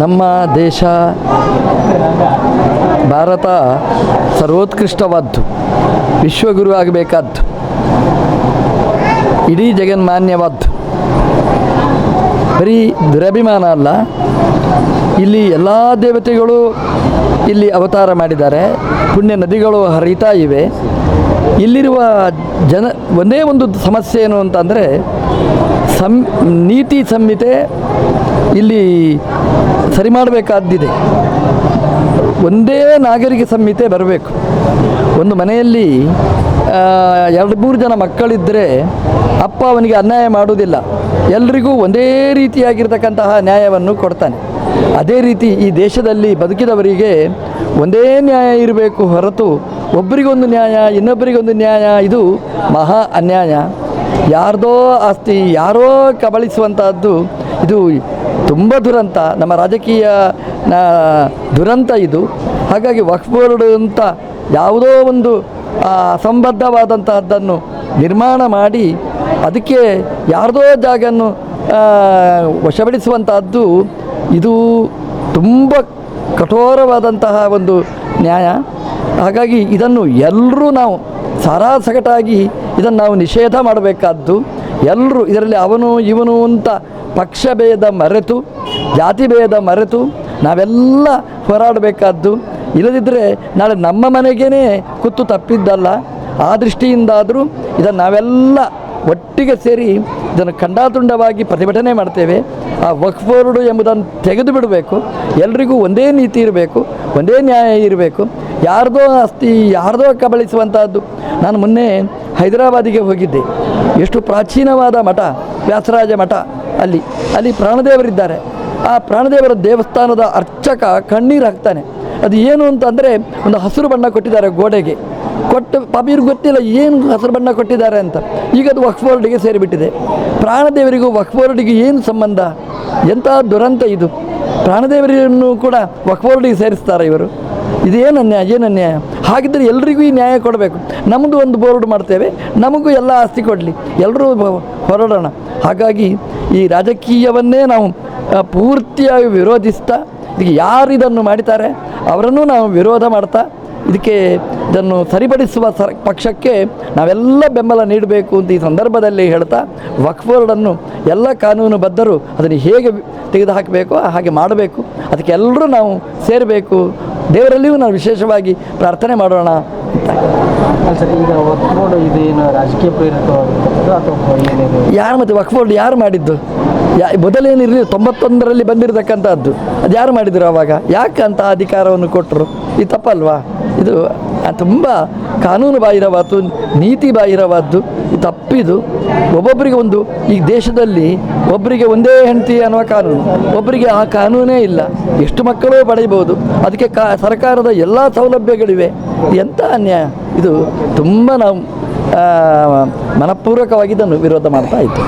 ನಮ್ಮ ದೇಶ ಭಾರತ ಸರ್ವೋತ್ಕೃಷ್ಟವಾದ್ದು, ವಿಶ್ವಗುರು ಆಗಬೇಕಾದ್ದು, ಇಡೀ ಜಗನ್ಮಾನ್ಯವಾದ್ದು. ಬರೀ ದುರಭಿಮಾನ ಅಲ್ಲ, ಇಲ್ಲಿ ಎಲ್ಲ ದೇವತೆಗಳು ಇಲ್ಲಿ ಅವತಾರ ಮಾಡಿದ್ದಾರೆ, ಪುಣ್ಯ ನದಿಗಳು ಹರಿತಾ ಇವೆ. ಇಲ್ಲಿರುವ ಜನ, ಒಂದೇ ಒಂದು ಸಮಸ್ಯೆ ಏನು ಅಂತಂದರೆ ಸಂ, ನೀತಿ ಸಂಹಿತೆ ಇಲ್ಲಿ ಸರಿ ಮಾಡಬೇಕಾದ್ದಿದೆ. ಒಂದೇ ನಾಗರಿಕ ಸಂಹಿತೆ ಬರಬೇಕು. ಒಂದು ಮನೆಯಲ್ಲಿ ಎರಡು ಮೂರು ಜನ ಮಕ್ಕಳಿದ್ದರೆ ಅಪ್ಪ ಅವನಿಗೆ ಅನ್ಯಾಯ ಮಾಡುವುದಿಲ್ಲ. ಎಲ್ರಿಗೂ ಒಂದೇ ರೀತಿಯಾಗಿರ್ತಕ್ಕಂತಹ ನ್ಯಾಯವನ್ನು ಕೊಡ್ತಾನೆ. ಅದೇ ರೀತಿ ಈ ದೇಶದಲ್ಲಿ ಬದುಕಿದವರಿಗೆ ಒಂದೇ ನ್ಯಾಯ ಇರಬೇಕು ಹೊರತು ಒಬ್ಬರಿಗೊಂದು ನ್ಯಾಯ ಇನ್ನೊಬ್ಬರಿಗೊಂದು ನ್ಯಾಯ, ಇದು ಮಹಾ ಅನ್ಯಾಯ. ಯಾರ್ದೋ ಆಸ್ತಿ, ಯಾರೋ ಕಬಳಿಸುವಂತಹದ್ದು, ಇದು ತುಂಬ ದುರಂತ. ನಮ್ಮ ರಾಜಕೀಯ ದುರಂತ ಇದು. ಹಾಗಾಗಿ ವಕ್ಫ್ ಬೋರ್ಡ್ ಅಂತ ಯಾವುದೋ ಒಂದು ಅಸಂಬದ್ಧವಾದಂತಹದ್ದನ್ನು ನಿರ್ಮಾಣ ಮಾಡಿ, ಅದಕ್ಕೆ ಯಾರದೋ ಜಾಗನ್ನು ವಶಪಡಿಸುವಂತಹದ್ದು, ಇದು ತುಂಬ ಕಠೋರವಾದಂತಹ ಒಂದು ನ್ಯಾಯ. ಹಾಗಾಗಿ ಇದನ್ನು ಎಲ್ಲರೂ ನಾವು ಸಾರಾಸಗಟಾಗಿ ಇದನ್ನು ನಾವು ನಿಷೇಧ ಮಾಡಬೇಕಾದ್ದು ಎಲ್ಲರೂ ಇದರಲ್ಲಿ ಅವನು, ಇವನು ಅಂತ ಪಕ್ಷ ಭೇದ ಮರೆತು, ಜಾತಿ ಭೇದ ಮರೆತು ನಾವೆಲ್ಲ ಹೋರಾಡಬೇಕಾದ್ದು. ಇಲ್ಲದಿದ್ದರೆ ನಾಳೆ ನಮ್ಮ ಮನೆಗೇ ಕುತ್ತು ತಪ್ಪಿದ್ದಲ್ಲ. ಆ ದೃಷ್ಟಿಯಿಂದಾದರೂ ಇದನ್ನು ನಾವೆಲ್ಲ ಒಟ್ಟಿಗೆ ಸೇರಿ ಇದನ್ನು ಖಂಡಾತುಂಡವಾಗಿ ಪ್ರತಿಭಟನೆ ಮಾಡ್ತೇವೆ. ಆ ವಕ್ಫ್ ಬೋರ್ಡು ಎಂಬುದನ್ನು ತೆಗೆದು ಬಿಡಬೇಕು. ಎಲ್ರಿಗೂ ಒಂದೇ ನೀತಿ ಇರಬೇಕು, ಒಂದೇ ನ್ಯಾಯ ಇರಬೇಕು. ಯಾರ್ದೋ ಆಸ್ತಿ, ಯಾರ್ದೋ ಕಬಳಿಸುವಂಥದ್ದು ನಾನು ಮೊನ್ನೆ ಹೈದರಾಬಾದಿಗೆ ಹೋಗಿದ್ದೆ. ಎಷ್ಟು ಪ್ರಾಚೀನವಾದ ಮಠ, ವ್ಯಾಸರಾಜ ಮಠ ಅಲ್ಲಿ. ಅಲ್ಲಿ ಪ್ರಾಣದೇವರಿದ್ದಾರೆ. ಆ ಪ್ರಾಣದೇವರ ದೇವಸ್ಥಾನದ ಅರ್ಚಕ ಕಣ್ಣೀರು ಹಾಕ್ತಾನೆ. ಅದು ಏನು ಅಂತಂದರೆ ಒಂದು ಹಸಿರು ಬಣ್ಣ ಕೊಟ್ಟಿದ್ದಾರೆ ಗೋಡೆಗೆ. ಕೊಟ್ಟು ಪಬೀರ್ ಗೊತ್ತಿಲ್ಲ ಏನು ಹಸಿರು ಬಣ್ಣ ಕೊಟ್ಟಿದ್ದಾರೆ ಅಂತ. ಈಗ ಅದು ವಕ್ಫ್ ಬೋರ್ಡಿಗೆ ಸೇರಿಬಿಟ್ಟಿದೆ. ಪ್ರಾಣದೇವರಿಗೂ ವಕ್ಫ್ ಬೋರ್ಡಿಗೆ ಏನು ಸಂಬಂಧ? ಎಂಥ ದುರಂತ ಇದು. ಪ್ರಾಣದೇವರನ್ನು ಕೂಡ ವಕ್ಫ್ ಬೋರ್ಡಿಗೆ ಸೇರಿಸ್ತಾರೆ ಇವರು. ಇದೇನು ಅನ್ಯಾಯ? ಏನು ಅನ್ಯಾಯ? ಹಾಗಿದ್ದರೆ ಎಲ್ರಿಗೂ ಈ ನ್ಯಾಯ ಕೊಡಬೇಕು. ನಮ್ಮದು ಒಂದು ಬೋರ್ಡ್ ಮಾಡ್ತೇವೆ. ನಮಗೂ ಎಲ್ಲ ಆಸ್ತಿ ಕೊಡಲಿ. ಎಲ್ಲರೂ ಹೊರಡೋಣ. ಹಾಗಾಗಿ ಈ ರಾಜಕೀಯವನ್ನೇ ನಾವು ಪೂರ್ತಿಯಾಗಿ ವಿರೋಧಿಸ್ತಾ ಯಾರು ಇದನ್ನು ಮಾಡಿದ್ದಾರೆ, ಅವರನ್ನು ನಾವು ವಿರೋಧ ಮಾಡ್ತಾ ಇದಕ್ಕೆ ಇದನ್ನು ಸರಿಪಡಿಸುವ ಸರ್ ಪಕ್ಷಕ್ಕೆ ನಾವೆಲ್ಲ ಬೆಂಬಲ ನೀಡಬೇಕು ಅಂತ ಈ ಸಂದರ್ಭದಲ್ಲಿ ಹೇಳ್ತಾ ವಕ್ಫೋರ್ಡನ್ನು ಎಲ್ಲ ಕಾನೂನುಬದ್ಧರು ಅದನ್ನು ಹೇಗೆ ತೆಗೆದುಹಾಕಬೇಕು ಹಾಗೆ ಮಾಡಬೇಕು ಅದಕ್ಕೆ ಎಲ್ಲರೂ ನಾವು ಸೇರಬೇಕು. ದೇವರಲ್ಲಿಯೂ ನಾವು ವಿಶೇಷವಾಗಿ ಪ್ರಾರ್ಥನೆ ಮಾಡೋಣ ಸರ್ ಈಗ ವಕ್ಫ್ ಬೋರ್ಡ್ ಇದೇನು ರಾಜಕೀಯ ಅಥವಾ ಯಾರು ಮತ್ತು ವಕ್ಫೋರ್ಡ್ ಯಾರು ಮಾಡಿದ್ದು? ಮೊದಲೇನಿರಲಿ ತೊಂಬತ್ತೊಂದರಲ್ಲಿ ಬಂದಿರತಕ್ಕಂಥದ್ದು. ಅದು ಯಾರು ಮಾಡಿದರು ಆವಾಗ ಯಾಕೆ ಅಂತ ಅಧಿಕಾರವನ್ನು ಕೊಟ್ಟರು ಇದು ತಪ್ಪಲ್ವಾ? ಇದು ತುಂಬ ಕಾನೂನು ಬಾಹಿರವಾದ್ದು ನೀತಿ ಬಾಹಿರವಾದ್ದು ತಪ್ಪಿದು ಒಬ್ಬೊಬ್ಬರಿಗೆ ಒಂದು, ಈ ದೇಶದಲ್ಲಿ ಒಬ್ಬರಿಗೆ ಒಂದೇ ಹೆಂಡತಿ ಅನ್ನುವ ಕಾನೂನು. ಒಬ್ಬರಿಗೆ ಆ ಕಾನೂನೇ ಇಲ್ಲ. ಎಷ್ಟು ಮಕ್ಕಳು ಪಡೆಯಬಹುದು. ಅದಕ್ಕೆ ಕಾ, ಸರ್ಕಾರದ ಎಲ್ಲ ಸೌಲಭ್ಯಗಳಿವೆ. ಎಂಥ ಅನ್ಯಾಯ? ಇದು ತುಂಬ ನಾವು ಮನಪೂರ್ವಕವಾಗಿ ಇದನ್ನು ವಿರೋಧ ಮಾಡ್ತಾ ಇತ್ತು